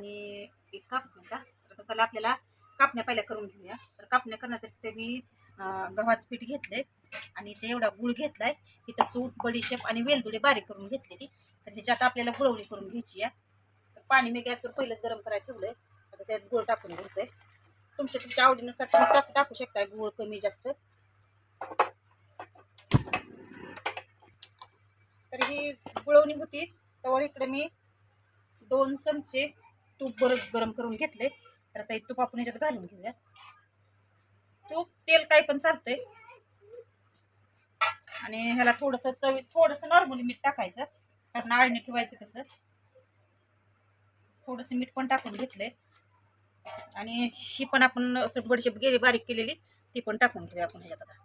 आणि एक कापण्याचा तर चला आपल्याला कापण्या पहिल्या करून घेऊया. तर कापण्या करण्यासाठी ते मी गव्हाचं पीठ आहे आणि ते एवढा गुळ घेतलाय इथं सूट बडीशेप आणि वेलदुडे बारीक करून घेतलेली तर ह्याच्यात आपल्याला गुळवणी करून घ्यायची आहे. तर पाणी मी गॅसवर पहिलंच गरम करायला ठेवलंय. आता त्यात गुळ टाकून घ्यायचं आहे तुमच्या तुमच्या आवडीनुसार तुम्ही टाक टाकू शकताय गुळ कमी जास्त. तर ही गुळवणी होती. तर इकडे मी दोन चमचे तूप बरं गरम करून घेतले तर आता तूप आपण याच्यात घालून घेऊया. तूप तेल काही पण चालतंय. आणि ह्याला थोडंसं चवी थोडंसं नॉर्मली मीठ टाकायचं. कारण आळणी ठेवायचं कसं. थोडंसं मीठ पण टाकून घेतलंय. आणि ही पण आपण बडीशेप गेली बारीक केलेली ती पण टाकून घेऊया आपण ह्याच्यात आता.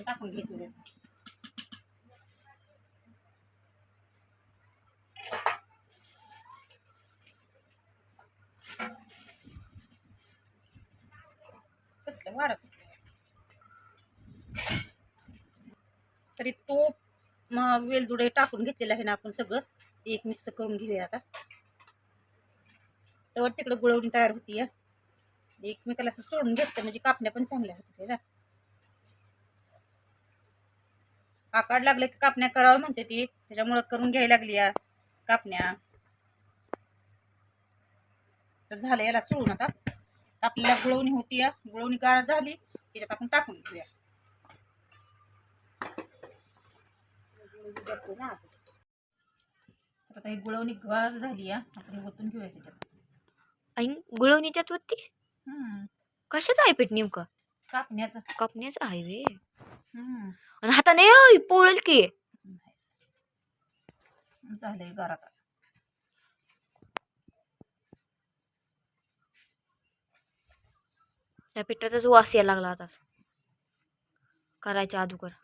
टाकून घ्यायचं. कसलं वारं सुटलं तरी तो मग वेलदुडे टाकून घेतलेला आहे ना आपण सगळं एक मिक्स करून घेऊया आता. तर तिकडं गुळवणी तयार होती या. एकमेकाला असं सोडून घेतलं म्हणजे कापण्या पण चांगल्या होत्या ना आकाड लागले की कापण्या करावं म्हणते ती त्याच्यामुळं करून घ्यायला लागली या कापण्या. तर झालं याला चोळून आता. आपल्याला गुळवणी होती या गुळवणी गार झाली त्याच्यात आपण टाकून घेऊया. आता ही गुळवणी गार झाली या. आपण हे ओतून घेऊया त्याच्यात. आणि गुळवणीच्यात वरती हम्म. कशाचं आहे पीठ नेमकं? कापण्याचं. कापण्याचं आहे वे. हम्म. आणि हाताने अय, पोळल की. झालंय गार आता. त्या पिठाचाच वास यायला लागला आता. करायच्या अगोदर.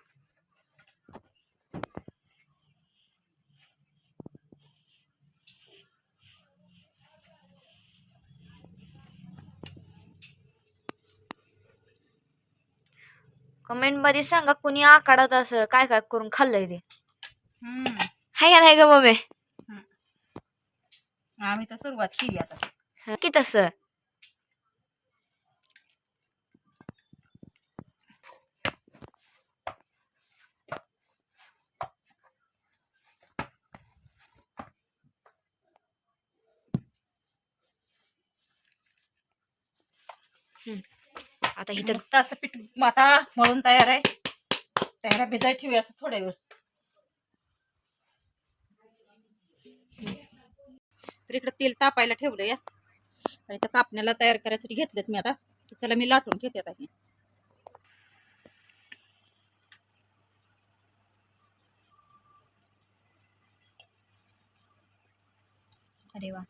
कमेंटमध्ये सांगा कुणी आकाडात असं काय काय करून खाल्लंय ते. हम्म. हाय का नाही ग मम्मी? आम्ही तर सुरुवात केली आता. की तसं आता ही मस्त असं पीठ आता मळून तयार आहे. तयार भिजाय ठेवूया असं थोड्या वेळ. तर इकडं तेल तापायला ठेवलं या आणि त्या कापण्याला तयार करायसाठी घेतलेत मी आता. चला मी लाटून घेते आता हे. अरे वा.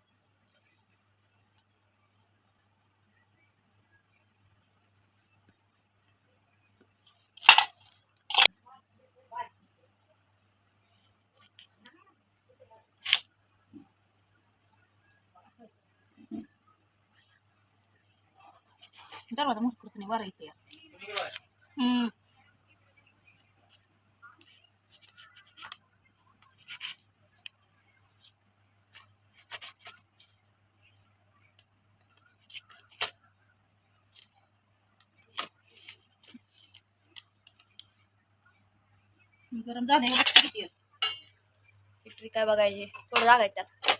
తర్వాత मुसकुरपणे वारा అయితే गरम झाले किती काय बघायची? थोडं लागायचं त्यात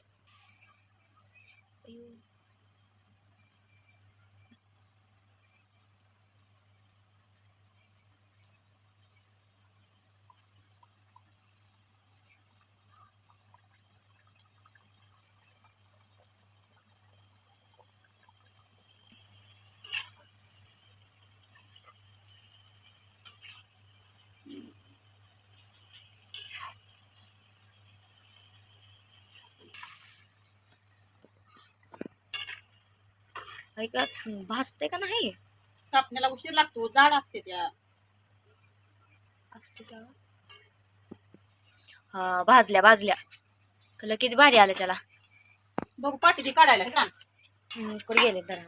काय का? भाजते का नाही? कापण्याला उशीर लागतो जाड असते त्या. असते का? हा भाजल्या भाजल्या. कल किती भारी आलं त्याला. बघू पाठी काढायला गेले जरा.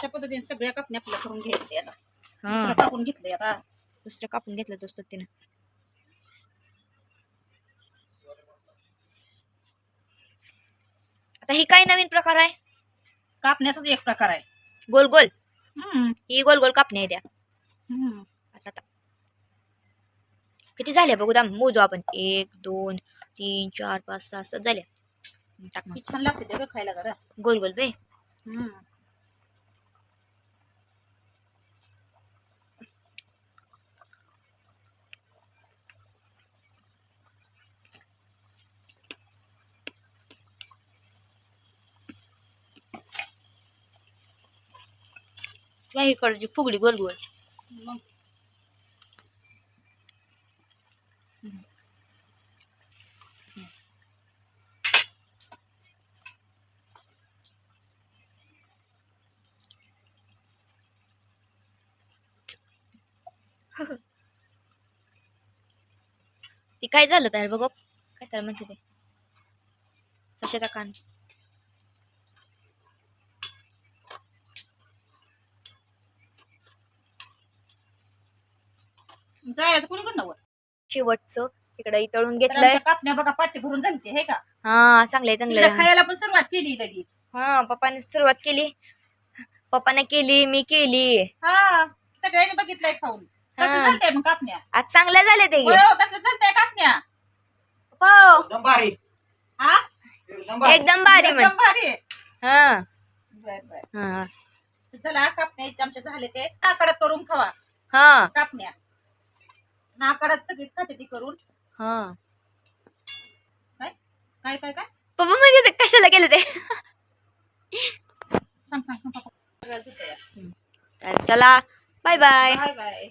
अशा पद्धतीने सगळ्या कापण्या आपल्या करून घ्यायचे आता. हा. टाकून घेतलंय आता. दुसरं कापून घेतलं दोस्त तिनं. आता ही काय नवीन प्रकार आहे? कापण्याचाच एक प्रकार आहे. गोल गोल? हम्म, ही गोल गोल कापण्या हम्म. आता आता. किती झाल्या बघू दाम मोजू आपण. एक दोन तीन चार पाच सहा सात झाल्या. टाक मग. ही छान लागते ते ग खायला जरा. गोल गोल बे. हम्म. या इकडची फुगडी गोल गोल मग? ती काय झालं तयार बघ. काय त्याला म्हणते ते? सशाचा कान. जायचं कोणी कोण नव्हतं शेवटचं. इकडे तळून तर घेतलंय. आमच्या कापण्या बघा पाठी भरून झाली हे का? हा चांगलंय चांगलंय. तिला खायला पण सुरुवात केली लगेच. हा पप्पाने सुरुवात केली. पप्पाने केली मी केली. हा सगळ्यांनी बघितलंय खाऊन. कसं हा. चालतंय मग कापण्या? आज चांगल्या झाले ते. होय हो, कसं चालतंय कापण्या? हो. एकदम भारी. हा? एकदम भारी. एकदम भारी म्हण. एकदम भारी. आहे. हा. बर बर. हा. चला कापण्या आमच्या झाले ते. नाकाडात करून खावा. हा. कापण्या. नाकाडात सगळीच खाते ती करून. हा. काय? काय काय काय? पप्पा म्हणजे ते कशाला केलं ते? सांग सांग सांग पप्पा. सगळं सुटलंय. तर चला बाय बाय. Bye bye.